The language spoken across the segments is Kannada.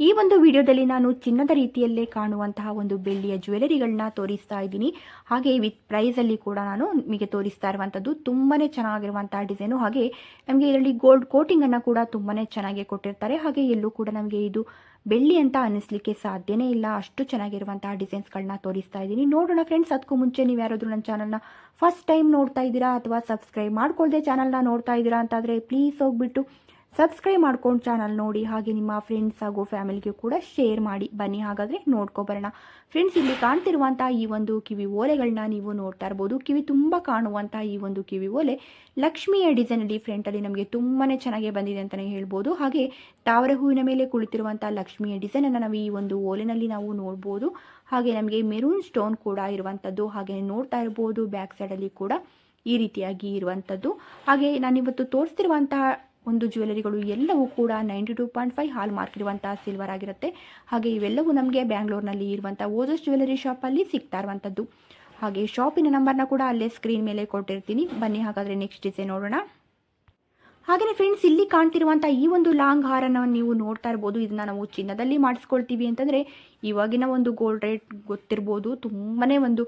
ಈ ಒಂದು ವಿಡಿಯೋದಲ್ಲಿ ನಾನು ಚಿನ್ನದ ರೀತಿಯಲ್ಲೇ ಕಾಣುವಂತಹ ಒಂದು ಬೆಳ್ಳಿಯ ಜ್ಯುವೆಲರಿಗಳನ್ನ ತೋರಿಸ್ತಾ ಇದ್ದೀನಿ. ಹಾಗೆ ವಿತ್ ಪ್ರೈಸಲ್ಲಿ ಕೂಡ ನಾನು ನಿಮಗೆ ತೋರಿಸ್ತಾ ಇರುವಂಥದ್ದು ತುಂಬಾ ಚೆನ್ನಾಗಿರುವಂತಹ ಡಿಸೈನು. ಹಾಗೆ ನಮಗೆ ಇದರಲ್ಲಿ ಗೋಲ್ಡ್ ಕೋಟಿಂಗನ್ನು ಕೂಡ ತುಂಬಾ ಚೆನ್ನಾಗಿ ಕೊಟ್ಟಿರ್ತಾರೆ. ಹಾಗೆ ಎಲ್ಲೂ ಕೂಡ ನಮಗೆ ಇದು ಬೆಳ್ಳಿ ಅಂತ ಅನ್ನಿಸ್ಲಿಕ್ಕೆ ಸಾಧ್ಯನೇ ಇಲ್ಲ. ಅಷ್ಟು ಚೆನ್ನಾಗಿರುವಂತಹ ಡಿಸೈನ್ಸ್ಗಳನ್ನ ತೋರಿಸ್ತಾ ಇದ್ದೀನಿ. ನೋಡೋಣ ಫ್ರೆಂಡ್ಸ್ ಅದಕ್ಕೂ ಮುಂಚೆ ನೀವು ಯಾರಾದರೂ ನನ್ನ ಚಾನಲ್ನ ಫಸ್ಟ್ ಟೈಮ್ ನೋಡ್ತಾ ಇದ್ದೀರಾ ಅಥವಾ ಸಬ್ಸ್ಕ್ರೈಬ್ ಮಾಡ್ಕೊಳ್ದೆ ಚಾನಲ್ನ ನೋಡ್ತಾ ಇದ್ದೀರಾ ಅಂತಾದರೆ ಪ್ಲೀಸ್ ಹೋಗ್ಬಿಟ್ಟು ಸಬ್ಸ್ಕ್ರೈಬ್ ಮಾಡ್ಕೊಂಡು ಚಾನಲ್ ನೋಡಿ, ಹಾಗೆ ನಿಮ್ಮ ಫ್ರೆಂಡ್ಸ್ ಹಾಗೂ ಫ್ಯಾಮಿಲಿಗೂ ಕೂಡ ಶೇರ್ ಮಾಡಿ, ಬನ್ನಿ. ಹಾಗಾದರೆ ನೋಡ್ಕೊಬರೋಣ ಫ್ರೆಂಡ್ಸ್ ಇಲ್ಲಿ ಕಾಣ್ತಿರುವಂಥ ಈ ಒಂದು ಕಿವಿ ಓಲೆಗಳನ್ನ ನೀವು ನೋಡ್ತಾ ಇರ್ಬೋದು. ಕಿವಿ ತುಂಬ ಕಾಣುವಂಥ ಈ ಒಂದು ಕಿವಿ ಓಲೆ ಲಕ್ಷ್ಮಿಯ ಡಿಸೈನಲ್ಲಿ ಫ್ರಂಟಲ್ಲಿ ನಮಗೆ ತುಂಬಾ ಚೆನ್ನಾಗಿ ಬಂದಿದೆ ಅಂತಲೇ ಹೇಳ್ಬೋದು. ಹಾಗೆ ತಾವರೆ ಹೂವಿನ ಮೇಲೆ ಕುಳಿತಿರುವಂಥ ಲಕ್ಷ್ಮಿಯ ಡಿಸೈನನ್ನು ನಾವು ಈ ಒಂದು ಓಲೆನಲ್ಲಿ ನಾವು ನೋಡ್ಬೋದು. ಹಾಗೆ ನಮಗೆ ಮೆರೂನ್ ಸ್ಟೋನ್ ಕೂಡ ಇರುವಂಥದ್ದು ಹಾಗೆ ನೋಡ್ತಾ ಇರ್ಬೋದು ಬ್ಯಾಕ್ ಸೈಡಲ್ಲಿ ಕೂಡ ಈ ರೀತಿಯಾಗಿ ಇರುವಂಥದ್ದು ಹಾಗೆ ನಾನಿವತ್ತು ತೋರಿಸ್ತಿರುವಂತಹ ಒಂದು ಜ್ಯುವೆಲರಿಗಳು ಎಲ್ಲವೂ ಕೂಡ ninety two point five hallmark ಇರುವಂತಹ ಸಿಲ್ವರ್ ಆಗಿರುತ್ತೆ. ಹಾಗೆ ಇವೆಲ್ಲವೂ ನಮಗೆ ಬ್ಯಾಂಗ್ಳೂರ್ನಲ್ಲಿ ಇರುವಂಥ ಓಜಸ್ ಜ್ಯುವೆಲರಿ ಶಾಪಲ್ಲಿ ಸಿಗ್ತಾ ಇರುವಂಥದ್ದು ಹಾಗೆ ಶಾಪಿನ ನಂಬರ್ನ ಕೂಡ ಅಲ್ಲೇ ಸ್ಕ್ರೀನ್ ಮೇಲೆ ಕೊಟ್ಟಿರ್ತೀನಿ. ಬನ್ನಿ ಹಾಗಾದರೆ ನೆಕ್ಸ್ಟ್ ಡಿಸೈನ್ ನೋಡೋಣ. ಹಾಗೆಯೇ ಫ್ರೆಂಡ್ಸ್ ಇಲ್ಲಿ ಕಾಣ್ತಿರುವಂಥ ಈ ಒಂದು ಲಾಂಗ್ ಹಾರನ ನೀವು ನೋಡ್ತಾ ಇರ್ಬೋದು. ಇದನ್ನ ನಾವು ಚಿನ್ನದಲ್ಲಿ ಮಾಡಿಸ್ಕೊಳ್ತೀವಿ ಅಂತಂದರೆ, ಇವಾಗಿನ ಒಂದು ಗೋಲ್ಡ್ ರೇಟ್ ಗೊತ್ತಿರ್ಬೋದು. ತುಂಬಾ ಒಂದು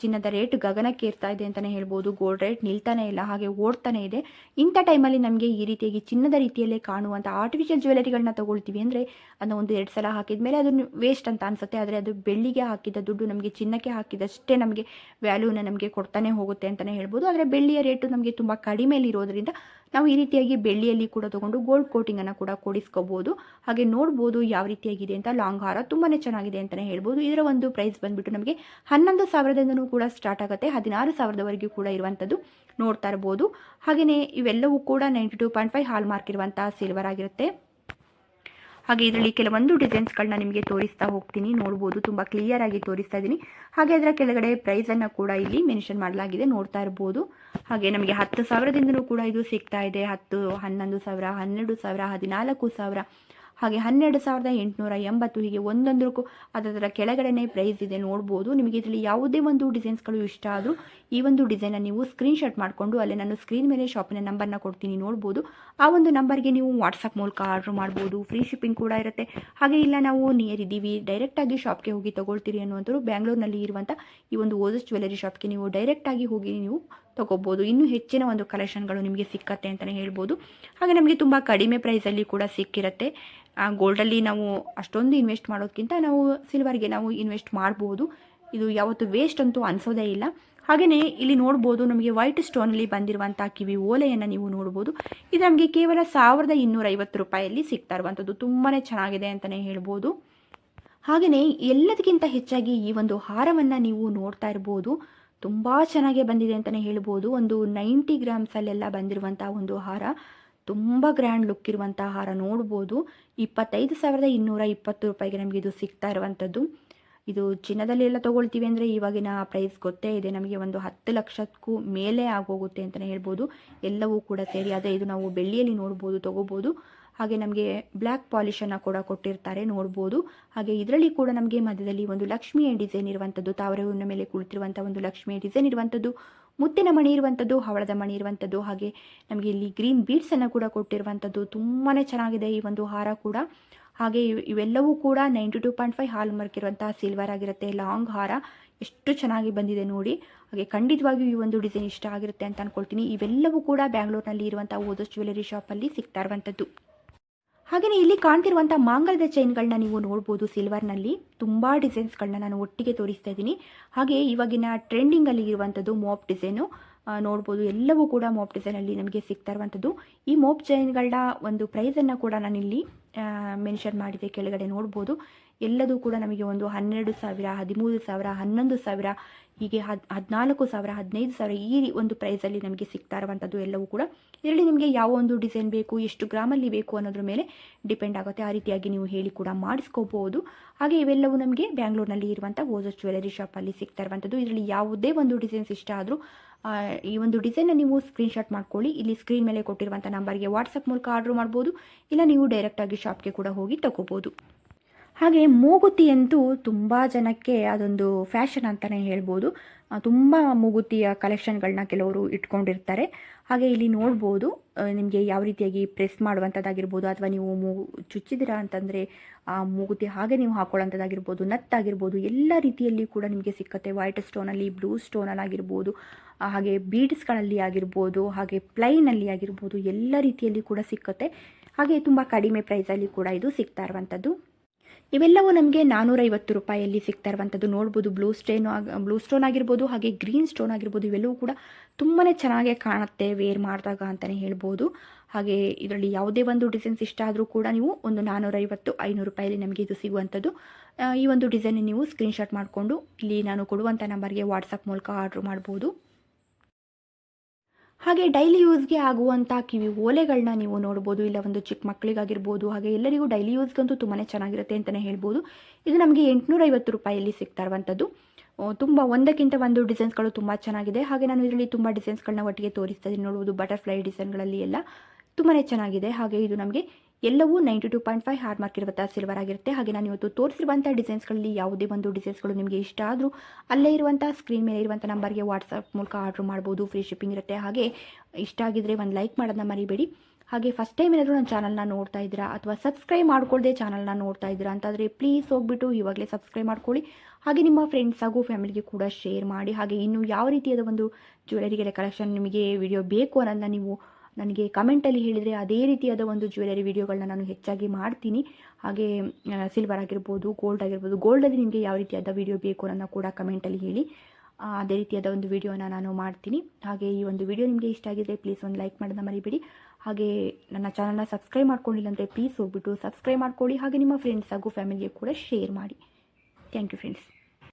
ಚಿನ್ನದ ರೇಟ್ ಗಗನಕ್ಕೆ ಇರ್ತಾ ಇದೆ ಅಂತಲೇ ಹೇಳ್ಬೋದು. ಗೋಲ್ಡ್ ರೇಟ್ ನಿಲ್ತಾನೆ ಇಲ್ಲ, ಹಾಗೆ ಓಡ್ತಾನೆ ಇದೆ. ಇಂಥ ಟೈಮಲ್ಲಿ ನಮಗೆ ಈ ರೀತಿಯಾಗಿ ಚಿನ್ನದ ರೀತಿಯಲ್ಲೇ ಕಾಣುವಂಥ ಆರ್ಟಿಫಿಷಿಯಲ್ ಜ್ಯುವೆಲರಿಗಳನ್ನ ತಗೊಳ್ತೀವಿ ಅಂದರೆ, ಅದನ್ನ ಒಂದು ಎರಡು ಸಲ ಹಾಕಿದ ಮೇಲೆ ಅದನ್ನು ವೇಸ್ಟ್ ಅಂತ ಅನಿಸುತ್ತೆ. ಆದರೆ ಅದು ಬೆಳ್ಳಿಗೆ ಹಾಕಿದ ದುಡ್ಡು ನಮಗೆ ಚಿನ್ನಕ್ಕೆ ಹಾಕಿದಷ್ಟೇ ನಮಗೆ ವ್ಯಾಲ್ಯೂನ ನಮಗೆ ಕೊಡ್ತಾನೆ ಹೋಗುತ್ತೆ ಅಂತಲೇ ಹೇಳ್ಬೋದು. ಆದರೆ ಬೆಳ್ಳಿಯ ರೇಟು ನಮಗೆ ತುಂಬ ಕಡಿಮೆಯಲ್ಲಿ ಇರೋದ್ರಿಂದ ನಾವು ಈ ರೀತಿಯಾಗಿ ಬೆಳ್ಳಿಯಲ್ಲಿ ಕೂಡ ತಗೊಂಡು ಗೋಲ್ಡ್ ಕೋಟಿಂಗನ್ನು ಕೂಡ ಕೊಡಿಸ್ಕೋಬೋದು. ಹಾಗೆ ನೋಡ್ಬೋದು ಯಾವ ರೀತಿಯಾಗಿದೆ ಅಂತ. ಲಾಂಗ್ ಹಾರ ತುಂಬಾ ಚೆನ್ನಾಗಿದೆ ಅಂತಲೇ ಹೇಳ್ಬೋದು. ಇದರ ಒಂದು ಪ್ರೈಸ್ ಬಂದುಬಿಟ್ಟು ನಮಗೆ ಹನ್ನೊಂದು ಸಾವಿರದಿಂದನೂ ಕೂಡ ಸ್ಟಾರ್ಟ್ ಆಗುತ್ತೆ. ಹದಿನಾರು ಸಾವಿರದವರೆಗೂ ಕೂಡ ಇರುವಂಥದ್ದು ನೋಡ್ತಾ ಇರ್ಬೋದು. ಹಾಗೆಯೇ ಇವೆಲ್ಲವೂ ಕೂಡ ninety two point five hallmark ಇರುವಂಥ ಸಿಲ್ವರ್ ಆಗಿರುತ್ತೆ. ಹಾಗೆ ಇದರಲ್ಲಿ ಕೆಲವೊಂದು ಡಿಸೈನ್ಸ್ಗಳನ್ನ ನಿಮಗೆ ತೋರಿಸ್ತಾ ಹೋಗ್ತೀನಿ. ನೋಡ್ಬೋದು, ತುಂಬ ಕ್ಲಿಯರ್ ಆಗಿ ತೋರಿಸ್ತಾ ಇದ್ದೀನಿ ಹಾಗೆ ಅದರ ಕೆಳಗಡೆ ಪ್ರೈಸನ್ನು ಕೂಡ ಇಲ್ಲಿ ಮೆನ್ಷನ್ ಮಾಡಲಾಗಿದೆ, ನೋಡ್ತಾ ಇರ್ಬೋದು. ಹಾಗೆ ನಮಗೆ ಹತ್ತು ಸಾವಿರದಿಂದಲೂ ಕೂಡ ಇದು ಸಿಗ್ತಾ ಇದೆ. ಹತ್ತು, ಹನ್ನೊಂದು ಸಾವಿರ, ಹನ್ನೆರಡು ಸಾವಿರ, ಹದಿನಾಲ್ಕು ಸಾವಿರ. ಹಾಗೆ ಹನ್ನೆರಡು ಸಾವಿರದ ಎಂಟುನೂರ ಎಂಬತ್ತು ಹೀಗೆ ಒಂದೊಂದಕ್ಕೂ ಅದರ ಕೆಳಗಡೆನೇ ಪ್ರೈಸ್ ಇದೆ ನೋಡ್ಬೋದು. ನಿಮಗೆ ಇದರಲ್ಲಿ ಯಾವುದೇ ಒಂದು ಡಿಸೈನ್ಸ್ಗಳು ಇಷ್ಟ ಆದರೂ ಈ ಒಂದು ಡಿಸೈನ ನೀವು ಸ್ಕ್ರೀನ್ಶಾಟ್ ಮಾಡಿಕೊಂಡು ಅಲ್ಲೇ ನಾನು ಸ್ಕ್ರೀನ್ ಮೇಲೆ ಶಾಪಿನ ನಂಬರ್ನ ಕೊಡ್ತೀನಿ ನೋಡ್ಬೋದು. ಆ ಒಂದು ನಂಬರ್ಗೆ ನೀವು ವಾಟ್ಸಪ್ ಮೂಲಕ ಆರ್ಡ್ರ್ ಮಾಡ್ಬೋದು. ಫ್ರೀ ಶಿಪ್ಪಿಂಗ್ ಕೂಡ ಇರುತ್ತೆ. ಹಾಗೆ ಇಲ್ಲ ನಾವು ನಿಯರ್ ಇದ್ದೀವಿ. ಡೈರೆಕ್ಟಾಗಿ ಶಾಪ್ಗೆ ಹೋಗಿ ತೊಗೊಳ್ತೀರಿ ಅನ್ನುವಂಥವ್ರು ಬ್ಯಾಂಗ್ಳೂರ್ನಲ್ಲಿ ಇರುವಂಥ ಈ ಒಂದು ಓದಸ್ ಜ್ಯುವೆಲರಿ ಶಾಪ್ಗೆ ನೀವು ಡೈರೆಕ್ಟಾಗಿ ಹೋಗಿ ನೀವು ತಗೋಬೋದು. ಇನ್ನೂ ಹೆಚ್ಚಿನ ಒಂದು ಕಲೆಕ್ಷನ್ಗಳು ನಿಮಗೆ ಸಿಕ್ಕತ್ತೆ ಅಂತಲೇ ಹೇಳ್ಬೋದು. ಹಾಗೆ ನಮಗೆ ತುಂಬ ಕಡಿಮೆ ಪ್ರೈಸಲ್ಲಿ ಕೂಡ ಸಿಕ್ಕಿರುತ್ತೆ. ಗೋಲ್ಡಲ್ಲಿ ನಾವು ಅಷ್ಟೊಂದು ಇನ್ವೆಸ್ಟ್ ಮಾಡೋದಕ್ಕಿಂತ ನಾವು ಸಿಲ್ವರ್ಗೆ ನಾವು ಇನ್ವೆಸ್ಟ್ ಮಾಡ್ಬೋದು. ಇದು ಯಾವತ್ತು ವೇಸ್ಟ್ ಅಂತೂ ಅನಿಸೋದೇ ಇಲ್ಲ. ಹಾಗೆಯೇ ಇಲ್ಲಿ ನೋಡ್ಬೋದು ನಮಗೆ ವೈಟ್ ಸ್ಟೋನಲ್ಲಿ ಬಂದಿರುವಂಥ ಕಿವಿ ಓಲೆಯನ್ನು ನೀವು ನೋಡ್ಬೋದು. ಇದು ನಮಗೆ ಕೇವಲ ಸಾವಿರದ ಇನ್ನೂರೈವತ್ತು ರೂಪಾಯಲ್ಲಿ ಸಿಗ್ತಾ ಇರುವಂಥದ್ದು ತುಂಬಾ ಚೆನ್ನಾಗಿದೆ ಅಂತಲೇ ಹೇಳ್ಬೋದು. ಹಾಗೆಯೇ ಎಲ್ಲದಕ್ಕಿಂತ ಹೆಚ್ಚಾಗಿ ಈ ಒಂದು ಹಾರವನ್ನು ನೀವು ನೋಡ್ತಾ ಇರ್ಬೋದು. ತುಂಬ ಚೆನ್ನಾಗೇ ಬಂದಿದೆ ಅಂತಲೇ ಹೇಳ್ಬೋದು. ಒಂದು ನೈಂಟಿ ಗ್ರಾಮ್ಸಲ್ಲೆಲ್ಲ ಬಂದಿರುವಂಥ ಒಂದು ಹಾರ, ತುಂಬ ಗ್ರ್ಯಾಂಡ್ ಲುಕ್ ಇರುವಂಥ ಹಾರ ನೋಡ್ಬೋದು. ಇಪ್ಪತ್ತೈದು ಸಾವಿರದ ಇನ್ನೂರ ಇಪ್ಪತ್ತು ರೂಪಾಯಿಗೆ ನಮಗೆ ಇದು ಸಿಗ್ತಾ ಇರುವಂಥದ್ದು. ಇದು ಚಿನ್ನದಲ್ಲಿ ಎಲ್ಲ ತೊಗೊಳ್ತೀವಿ ಅಂದರೆ ಇವಾಗಿನ ಪ್ರೈಸ್ ಗೊತ್ತೇ ಇದೆ. ನಮಗೆ ಒಂದು ಹತ್ತು ಲಕ್ಷಕ್ಕೂ ಮೇಲೆ ಆಗೋಗುತ್ತೆ ಅಂತಲೇ ಹೇಳ್ಬೋದು. ಎಲ್ಲವೂ ಕೂಡ ಸೇರಿ ಆದರೆ ಇದು ನಾವು ಬೆಳ್ಳಿಯಲ್ಲಿ ನೋಡ್ಬೋದು, ತೊಗೋಬೋದು. ಹಾಗೆ ನಮಗೆ ಬ್ಲ್ಯಾಕ್ ಪಾಲಿಶನ್ನು ಕೂಡ ಕೊಟ್ಟಿರ್ತಾರೆ, ನೋಡ್ಬೋದು. ಹಾಗೆ ಇದರಲ್ಲಿ ಕೂಡ ನಮಗೆ ಮಧ್ಯದಲ್ಲಿ ಒಂದು ಲಕ್ಷ್ಮಿಯ ಡಿಸೈನ್ ಇರುವಂಥದ್ದು ತಾವರೆ ಹೂವಿನ ಮೇಲೆ ಕುಳಿತಿರುವಂಥ ಒಂದು ಲಕ್ಷ್ಮಿಯ ಡಿಸೈನ್ ಇರುವಂಥದ್ದು ಮುತ್ತಿನ ಮಣಿ ಇರುವಂಥದ್ದು ಹವಳದ ಮಣಿ ಇರುವಂಥದ್ದು ಹಾಗೆ ನಮಗೆ ಇಲ್ಲಿ ಗ್ರೀನ್ ಬೀಡ್ಸನ್ನು ಕೂಡ ಕೊಟ್ಟಿರುವಂಥದ್ದು ತುಂಬಾ ಚೆನ್ನಾಗಿದೆ ಈ ಒಂದು ಹಾರ ಕೂಡ. ಹಾಗೆ ಇವ್- ಇವೆಲ್ಲವೂ ಕೂಡ ninety two point five hallmark ಇರುವಂತಹ ಸಿಲ್ವರ್ ಆಗಿರುತ್ತೆ, ಲಾಂಗ್ ಹಾರ. ಎಷ್ಟು ಚೆನ್ನಾಗಿ ಬಂದಿದೆ ನೋಡಿ. ಹಾಗೆ ಖಂಡಿತವಾಗಿಯೂ ಈ ಒಂದು ಡಿಸೈನ್ ಇಷ್ಟ ಆಗಿರುತ್ತೆ ಅಂತ ಅನ್ಕೊಳ್ತೀನಿ. ಇವೆಲ್ಲವೂ ಕೂಡ ಬ್ಯಾಂಗ್ಳೂರ್ನಲ್ಲಿ ಇರುವಂಥ ಓದೋಸ್ ಜ್ಯುವೆಲರಿ ಶಾಪಲ್ಲಿ ಸಿಗ್ತಾ ಇರುವಂಥದ್ದು ಹಾಗೆಯೇ ಇಲ್ಲಿ ಕಾಣ್ತಿರುವಂಥ ಮಾಂಗಲ್ಯದ ಚೈನ್ಗಳನ್ನ ನೀವು ನೋಡ್ಬೋದು ಸಿಲ್ವರ್ನಲ್ಲಿ. ತುಂಬ ಡಿಸೈನ್ಸ್ಗಳನ್ನ ನಾನು ಒಟ್ಟಿಗೆ ತೋರಿಸ್ತಾ ಇದ್ದೀನಿ. ಹಾಗೆ ಇವಾಗಿನ ಟ್ರೆಂಡಿಂಗಲ್ಲಿ ಇರುವಂಥದ್ದು ಮೋಪ್ ಡಿಸೈನು ನೋಡ್ಬೋದು ಎಲ್ಲವೂ ಕೂಡ ಮೋಪ್ ಡಿಸೈನಲ್ಲಿ ನಮಗೆ ಸಿಗ್ತಾ ಇರುವಂಥದ್ದು. ಈ ಮೋಪ್ ಚೈನ್ಗಳ ಒಂದು ಪ್ರೈಸನ್ನು ಕೂಡ ನಾನಿಲ್ಲಿ ಮೆನ್ಷನ್ ಮಾಡಿದೆ ಕೆಳಗಡೆ ನೋಡ್ಬೋದು. ಎಲ್ಲದೂ ಕೂಡ ನಮಗೆ ಒಂದು ಹನ್ನೆರಡು ಸಾವಿರ, ಹದಿಮೂರು ಸಾವಿರ, ಹನ್ನೊಂದು ಸಾವಿರ ಹೀಗೆ ಹದ್, ಹದಿನಾಲ್ಕು ಸಾವಿರ, ಹದಿನೈದು ಸಾವಿರ ಈ ಒಂದು ಪ್ರೈಸಲ್ಲಿ ನಮಗೆ ಸಿಗ್ತಾ ಇರುವಂಥದ್ದು ಎಲ್ಲವೂ ಕೂಡ ಇದರಲ್ಲಿ ನಿಮಗೆ ಯಾವ ಒಂದು ಡಿಸೈನ್ ಬೇಕು, ಎಷ್ಟು ಗ್ರಾಮಲ್ಲಿ ಬೇಕು ಅನ್ನೋದ್ರ ಮೇಲೆ ಡಿಪೆಂಡ್ ಆಗುತ್ತೆ. ಆ ರೀತಿಯಾಗಿ ನೀವು ಹೇಳಿ ಕೂಡ ಮಾಡಿಸ್ಕೋಬಹುದು. ಹಾಗೆ ಇವೆಲ್ಲವೂ ನಮಗೆ ಬ್ಯಾಂಗ್ಳೂರ್ನಲ್ಲಿ ಇರುವಂಥ ಓಜಸ್ ಜ್ಯುವೆಲರಿ ಶಾಪಲ್ಲಿ ಸಿಗ್ತಾ ಇರುವಂಥದ್ದು ಇದರಲ್ಲಿ ಯಾವುದೇ ಒಂದು ಡಿಸೈನ್ಸ್ ಇಷ್ಟ ಆದರೂ ಈ ಒಂದು ಡಿಸೈನ್ನ ನೀವು ಸ್ಕ್ರೀನ್ಶಾಟ್ ಮಾಡ್ಕೊಳ್ಳಿ. ಇಲ್ಲಿ ಸ್ಕ್ರೀನ್ ಮೇಲೆ ಕೊಟ್ಟಿರುವಂಥ ನಂಬರ್ಗೆ ವಾಟ್ಸಪ್ ಮೂಲಕ ಆರ್ಡ್ರ್ ಮಾಡ್ಬೋದು. ಇಲ್ಲ ನೀವು ಡೈರೆಕ್ಟಾಗಿ ಶಾಪ್ಗೆ ಕೂಡ ಹೋಗಿ ತಗೋಬೋದು ಹಾಗೆ ಮೂಗುತಿ ಅಂತೂ ತುಂಬ ಜನಕ್ಕೆ ಅದೊಂದು ಫ್ಯಾಷನ್ ಅಂತಲೇ ಹೇಳ್ಬೋದು. ತುಂಬ ಮೂಗುತಿಯ ಕಲೆಕ್ಷನ್ಗಳನ್ನ ಕೆಲವರು ಇಟ್ಕೊಂಡಿರ್ತಾರೆ. ಹಾಗೆ ಇಲ್ಲಿ ನೋಡ್ಬೋದು ನಿಮಗೆ ಯಾವ ರೀತಿಯಾಗಿ ಪ್ರೆಸ್ ಮಾಡುವಂಥದ್ದಾಗಿರ್ಬೋದು, ಅಥವಾ ನೀವು ಮೂಗು ಚುಚ್ಚಿದಿರಾ ಅಂತಂದರೆ, ಆ, ಮೂಗುತಿ ಹಾಗೆ ನೀವು ಹಾಕೊಳ್ಳೋಂಥದ್ದಾಗಿರ್ಬೋದು, ನತ್ತಾಗಿರ್ಬೋದು, ಎಲ್ಲ ರೀತಿಯಲ್ಲಿ ಕೂಡ ನಿಮಗೆ ಸಿಕ್ಕತ್ತೆ. ವೈಟ್ ಸ್ಟೋನಲ್ಲಿ ಬ್ಲೂ ಸ್ಟೋನಲ್ಲಿ ಆಗಿರ್ಬೋದು ಹಾಗೆ ಬೀಡ್ಸ್ಗಳಲ್ಲಿ ಆಗಿರ್ಬೋದು, ಹಾಗೆ ಪ್ಲೈನಲ್ಲಿ ಆಗಿರ್ಬೋದು, ಎಲ್ಲ ರೀತಿಯಲ್ಲಿ ಕೂಡ ಸಿಕ್ಕತ್ತೆ. ಹಾಗೆ ತುಂಬ ಕಡಿಮೆ ಪ್ರೈಸಲ್ಲಿ ಕೂಡ ಇದು ಸಿಗ್ತಾ ಇರುವಂಥದ್ದು. ಇವೆಲ್ಲವೂ ನಮಗೆ ನಾನ್ನೂರೈವತ್ತು ರೂಪಾಯಿಯಲ್ಲಿ ಸಿಗ್ತಾ ಇರುವಂಥದ್ದು. ನೋಡ್ಬೋದು ಬ್ಲೂ ಸ್ಟೇನ್ ಬ್ಲೂ ಸ್ಟೋನ್ ಆಗಿರ್ಬೋದು, ಹಾಗೆ ಗ್ರೀನ್ ಸ್ಟೋನ್ ಆಗಿರ್ಬೋದು, ಇವೆಲ್ಲವೂ ಕೂಡ ತುಂಬಾ ಚೆನ್ನಾಗೇ ಕಾಣುತ್ತೆ ವೇರ್ ಮಾಡಿದಾಗ ಅಂತಲೇ ಹೇಳ್ಬೋದು. ಹಾಗೆ ಇದರಲ್ಲಿ ಯಾವುದೇ ಒಂದು ಡಿಸೈನ್ಸ್ ಇಷ್ಟ ಆದರೂ ಕೂಡ ನೀವು ಒಂದು ನಾನ್ನೂರೈವತ್ತು ಐನೂರು ರೂಪಾಯಲ್ಲಿ ನಮಗೆ ಇದು ಸಿಗುವಂಥದ್ದು. ಈ ಒಂದು ಡಿಸೈನ್ ನೀವು ಸ್ಕ್ರೀನ್ಶಾಟ್ ಮಾಡಿಕೊಂಡು ಇಲ್ಲಿ ನಾನು ಕೊಡುವಂಥ ನಂಬರ್ಗೆ ವಾಟ್ಸಪ್ ಮೂಲಕ ಆರ್ಡ್ರ್ ಮಾಡ್ಬೋದು. ಹಾಗೆ ಡೈಲಿ ಯೂಸ್ಗೆ ಆಗುವಂಥ ಕಿವಿ ಓಲೆಗಳನ್ನ ನೀವು ನೋಡ್ಬೋದು, ಇಲ್ಲ ಒಂದು ಚಿಕ್ಕ ಮಕ್ಕಳಿಗಾಗಿರ್ಬೋದು ಹಾಗೆ ಎಲ್ಲರಿಗೂ ಡೈಲಿ ಯೂಸ್ಗಂತೂ ತುಂಬಾ ಚೆನ್ನಾಗಿರುತ್ತೆ ಅಂತಲೇ ಹೇಳ್ಬೋದು. ಇದು ನಮಗೆ ಎಂಟುನೂರೈವತ್ತು ರೂಪಾಯಲ್ಲಿ ಸಿಗ್ತಾ ಇರುವಂಥದ್ದು ತುಂಬ ಒಂದಕ್ಕಿಂತ ಒಂದು ಡಿಸೈನ್ಸ್ಗಳು ತುಂಬ ಚೆನ್ನಾಗಿದೆ. ಹಾಗೆ ನಾನು ಇದರಲ್ಲಿ ತುಂಬ ಡಿಸೈನ್ಸ್ಗಳನ್ನ ಒಟ್ಟಿಗೆ ತೋರಿಸ್ತಾ ಇದ್ದೀನಿ ನೋಡ್ಬೋದು ಬಟರ್ಫ್ಲೈ ಡಿಸೈನ್ಗಳಲ್ಲಿ ಎಲ್ಲ. ತುಂಬಾ ಚೆನ್ನಾಗಿದೆ. ಹಾಗೆ ಇದು ನಮಗೆ ಎಲ್ಲವೂ ninety two point five hallmark ಇರುವಂಥ ಸಿಲ್ವರ್ ಆಗಿರುತ್ತೆ. ಹಾಗೆ ನಾನು ಇವತ್ತು ತೋರಿಸಿರುವಂಥ ಡಿಸೈನ್ಸ್ಗಳಲ್ಲಿ ಯಾವುದೇ ಒಂದು ಡಿಸೈನ್ಸ್ಗಳು ನಿಮಗೆ ಇಷ್ಟ ಆದರೂ ಅಲ್ಲೇ ಇರುವಂಥ ಸ್ಕ್ರೀನ್ ಮೇಲೆ ಇರುವಂಥ ನಂಬರ್ಗೆ ವಾಟ್ಸಪ್ ಮೂಲಕ ಆರ್ಡ್ರ್ ಮಾಡ್ಬೋದು ಫ್ರೀ ಶಿಪ್ಪಿಂಗ್ ಇರುತ್ತೆ. ಹಾಗೆ ಇಷ್ಟ ಆಗಿದ್ರೆ ಒಂದು ಲೈಕ್ ಮಾಡೋದನ್ನ ಮರಿಬೇಡಿ. ಹಾಗೆ ಫಸ್ಟ್ ಟೈಮ್ ಏನಾದರೂ ನನ್ನ ಚಾನಲ್ನ ನೋಡ್ತಾ ಇದ್ದೀರಾ ಅಥವಾ ಸಬ್ಸ್ಕ್ರೈಬ್ ಮಾಡ್ಕೊಳ್ಳದೆ ಚಾನಲ್ನ ನೋಡ್ತಾ ಇದ್ದೀರಾ ಅಂತಾದರೆ ಪ್ಲೀಸ್ ಹೋಗ್ಬಿಟ್ಟು ಇವಾಗಲೇ ಸಬ್ಸ್ಕ್ರೈಬ್ ಮಾಡ್ಕೊಳ್ಳಿ. ಹಾಗೆ ನಿಮ್ಮ ಫ್ರೆಂಡ್ಸ್ ಹಾಗೂ ಫ್ಯಾಮಿಲಿಗೆ ಕೂಡ ಶೇರ್ ಮಾಡಿ. ಹಾಗೆ ಇನ್ನು ಯಾವ ರೀತಿಯಾದ ಒಂದು ಜ್ಯುವೆಲರಿಗೆ ಕಲೆಕ್ಷನ್ ನಿಮಗೆ ವಿಡಿಯೋ ಬೇಕು ಅನ್ನೋದನ್ನ ನೀವು ನನಗೆ ಕಮೆಂಟಲ್ಲಿ ಹೇಳಿದರೆ ಅದೇ ರೀತಿಯಾದ ಒಂದು ಜ್ಯುವೆಲರಿ ವಿಡಿಯೋಗಳನ್ನ ನಾನು ಹೆಚ್ಚಾಗಿ ಮಾಡ್ತೀನಿ. ಹಾಗೆ ಸಿಲ್ವರ್ ಆಗಿರ್ಬೋದು ಗೋಲ್ಡ್ ಆಗಿರ್ಬೋದು ಗೋಲ್ಡಲ್ಲಿ ನಿಮಗೆ ಯಾವ ರೀತಿಯಾದ ವಿಡಿಯೋ ಬೇಕು ಅನ್ನೋ ಕೂಡ ಕಮೆಂಟಲ್ಲಿ ಹೇಳಿ. ಅದೇ ರೀತಿಯಾದ ಒಂದು ವಿಡಿಯೋನ ನಾನು ಮಾಡ್ತೀನಿ. ಹಾಗೆ ಈ ಒಂದು ವಿಡಿಯೋ ನಿಮಗೆ ಇಷ್ಟ ಆಗಿದ್ರೆ ಪ್ಲೀಸ್ ಒಂದು ಲೈಕ್ ಮಾಡೋದನ್ನ ಮರಿಬೇಡಿ. ಹಾಗೆ ನನ್ನ ಚಾನಲ್ನ ಸಬ್ಸ್ಕ್ರೈಬ್ ಮಾಡ್ಕೊಂಡಿಲ್ಲ ಅಂದರೆ ಪ್ಲೀಸ್ ಹೋಗ್ಬಿಟ್ಟು ಸಬ್ಸ್ಕ್ರೈಬ್ ಮಾಡ್ಕೊಳ್ಳಿ. ಹಾಗೆ ನಿಮ್ಮ ಫ್ರೆಂಡ್ಸ್ ಹಾಗೂ ಫ್ಯಾಮಿಲಿಗೆ ಕೂಡ ಶೇರ್ ಮಾಡಿ. Thank you friends